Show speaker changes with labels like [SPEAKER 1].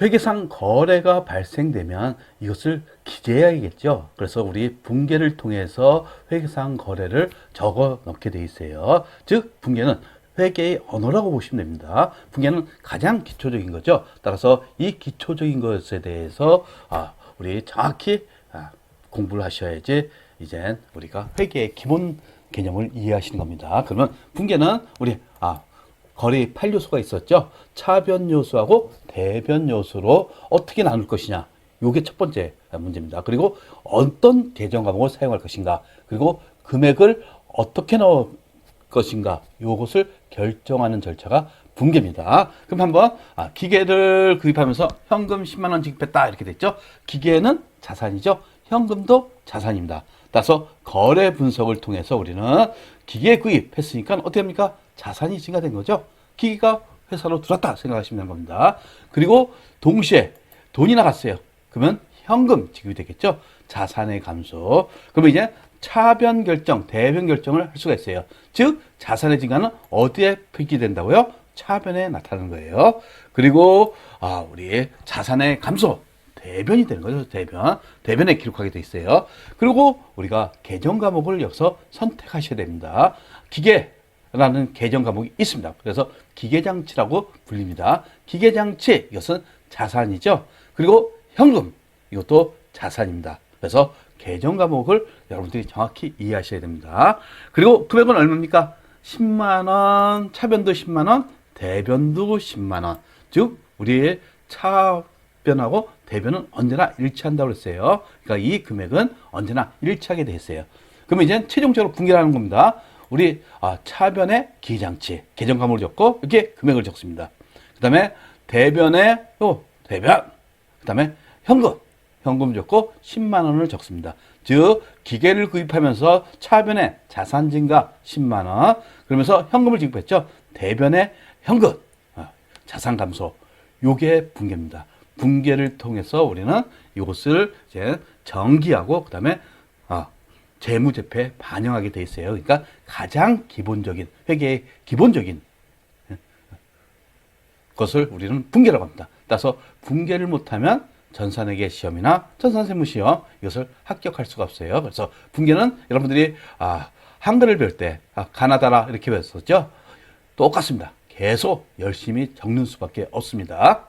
[SPEAKER 1] 회계상 거래가 발생되면 이것을 기재해야겠죠. 그래서 우리 분계를 통해서 회계상 거래를 적어 넣게 돼 있어요. 즉 분계는 회계의 언어라고 보시면 됩니다. 분계는 가장 기초적인 거죠. 따라서 이 기초적인 것에 대해서 아, 우리 정확히 아, 공부를 하셔야지 이젠 우리가 회계의 기본 개념을 이해하시는 겁니다. 그러면 분계는 우리 아 거리 8요소가 있었죠. 차변 요소하고 대변 요소로 어떻게 나눌 것이냐. 요게 첫 번째 문제입니다. 그리고 어떤 계정 과목을 사용할 것인가. 그리고 금액을 어떻게 넣을 것인가. 요것을 결정하는 절차가 분계입니다. 그럼 한번 아, 기계를 구입하면서 현금 10만 원 지급했다 이렇게 됐죠. 기계는 자산이죠. 현금도 자산입니다. 따라서 거래 분석을 통해서 우리는 기계 구입했으니까 어떻게 합니까? 자산이 증가된 거죠. 기계가 회사로 들어왔다 생각하시면 되는 겁니다. 그리고 동시에 돈이 나갔어요. 그러면 현금 지급이 되겠죠. 자산의 감소. 그러면 이제 차변 결정, 대변 결정을 할 수가 있어요. 즉 자산의 증가는 어디에 표기된다고요? 차변에 나타나는 거예요. 그리고 아 우리 자산의 감소, 대변이 되는 거죠. 대변. 대변에 기록하게 돼 있어요. 그리고 우리가 계정 과목을 여기서 선택하셔야 됩니다. 기계라는 계정 과목이 있습니다. 그래서 기계장치라고 불립니다. 기계장치, 이것은 자산이죠. 그리고 현금, 이것도 자산입니다. 그래서 계정 과목을 여러분들이 정확히 이해하셔야 됩니다. 그리고 금액은 얼마입니까? 10만원, 차변도 10만원, 대변도 10만원. 즉, 우리의 차 변하고 대변은 언제나 일치한다고 그랬어요. 그러니까 이 금액은 언제나 일치하게 돼 있어요. 그러면 이제 최종적으로 분계하는 겁니다. 우리 아, 차변에 기장치, 계정 과목을 적고 이렇게 금액을 적습니다. 그 다음에 대변에 또 대변, 그 다음에 현금, 현금 적고 10만 원을 적습니다. 즉 기계를 구입하면서 차변에 자산 증가 10만 원, 그러면서 현금을 지급했죠. 대변에 현금, 아, 자산 감소, 요게 분계입니다. 분계를 통해서 우리는 이것을 이제 정기하고 그다음에 아, 재무제표에 반영하게 돼 있어요. 그러니까 가장 기본적인 회계의 기본적인 예, 것을 우리는 분계라고 합니다. 따라서 분계를 못하면 전산회계 시험이나 전산세무 시험 이것을 합격할 수가 없어요. 그래서 분계는 여러분들이 아, 한글을 배울 때 아, 가나다라 이렇게 배웠었죠. 똑같습니다. 계속 열심히 적는 수밖에 없습니다.